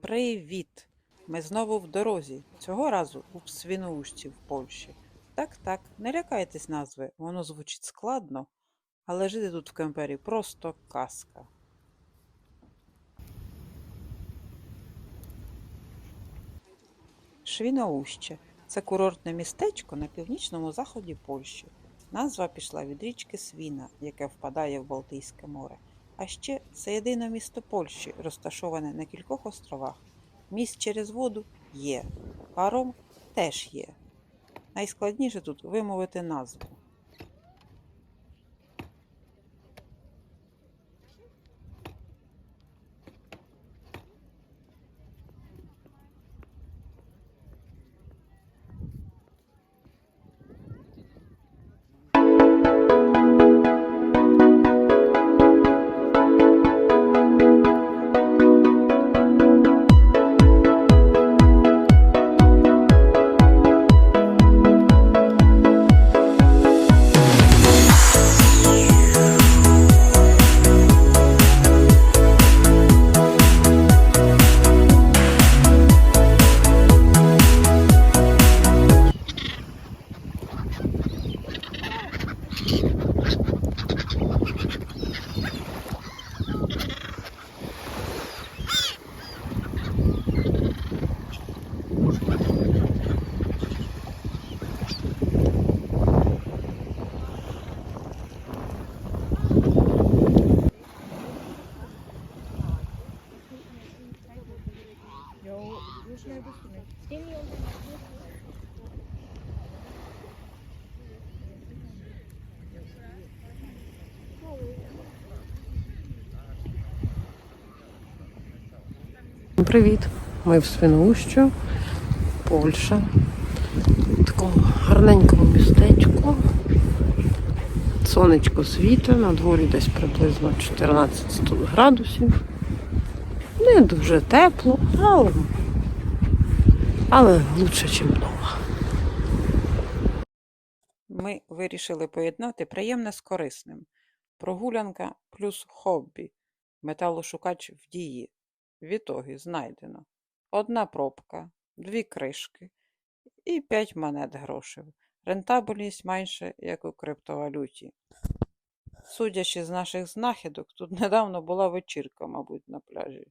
Привіт! Ми знову в дорозі. Цього разу у Свіноушці в Польщі. Так, так, не лякайтесь назви, воно звучить складно, але жити тут в кемпері просто казка. Швіноуще це курортне містечко на північному заході Польщі. Назва пішла від річки Свіна, яке впадає в Балтійське море. А ще це єдине місто Польщі, розташоване на кількох островах. Міст через воду є, паром теж є. Найскладніше тут вимовити назву. Я уже не буду. Ты мне уже не Привіт! Ми в Свиноущу, Польща. В такому гарненькому містечку. Сонечко світе, на дворі десь приблизно 14 градусів. Не дуже тепло, але, але лучше, ніж вдома. Ми вирішили поєднати приємне з корисним. Прогулянка плюс хобі. Металошукач в дії. В ітогі знайдено одна пробка, дві кришки і п'ять монет грошей. Рентабельність менше, як у криптовалюті. Судячи з наших знахідок, тут недавно була вечірка, мабуть, на пляжі.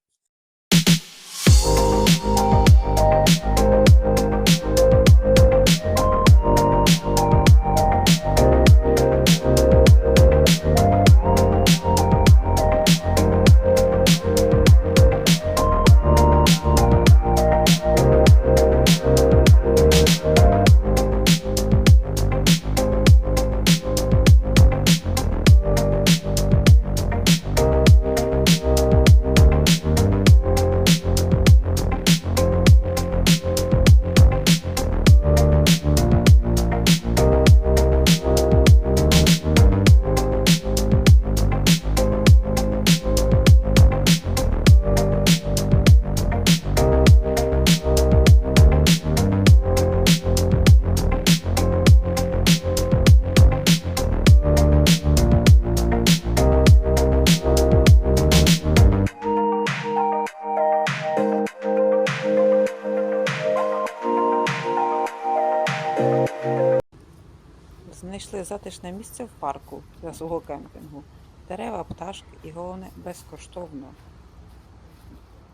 Знайшли затишне місце в парку для свого кемпінгу. Дерева, пташки і головне безкоштовно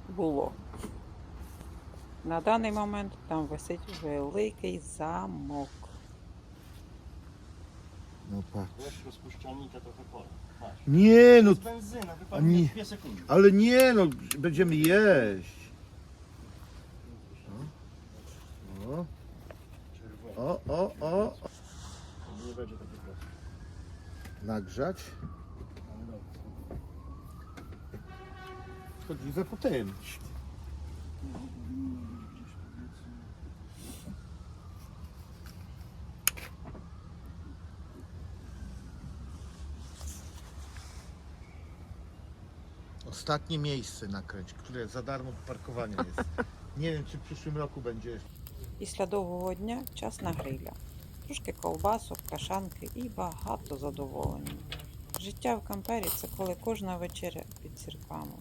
було. На даний момент там висить великий замок. No patrz. Rozpuszczalnika trochę pora. Masz. Nie no, Z benzyna, wypadnie sekundy. ale nie no, będziemy jeść. nagrzać. Chodzi za potem. Ostatnie miejsce nakręć, które za darmo do parkowania jest. Nie wiem, czy w przyszłym roku będzie. I śladowego dnia czas na grilla. Трошки ковбасок, кашанки і багато задоволення. Життя в кампері це коли кожна вечеря під зірками.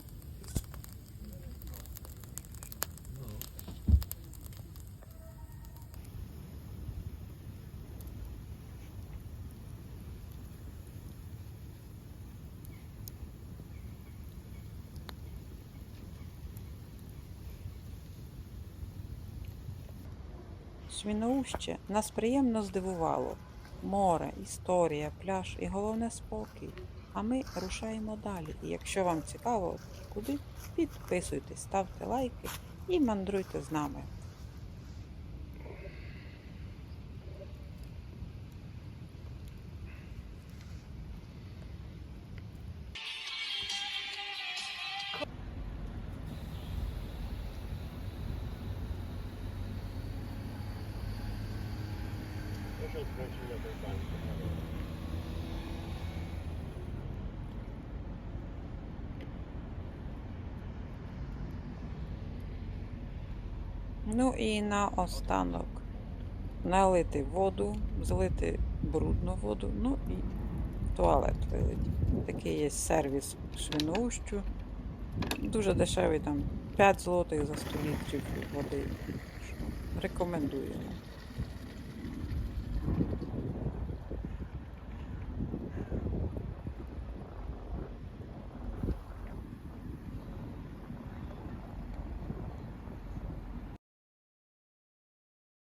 Свіноуще нас приємно здивувало. Море, історія, пляж і головне спокій. А ми рушаємо далі. І якщо вам цікаво, куди підписуйтесь, ставте лайки і мандруйте з нами. Ну і наостанок налити воду, злити брудну воду, ну і туалет вилити. Такий є сервіс в свиноущу. Дуже дешевий, там 5 злотих за 100 літрів води. Рекомендуємо.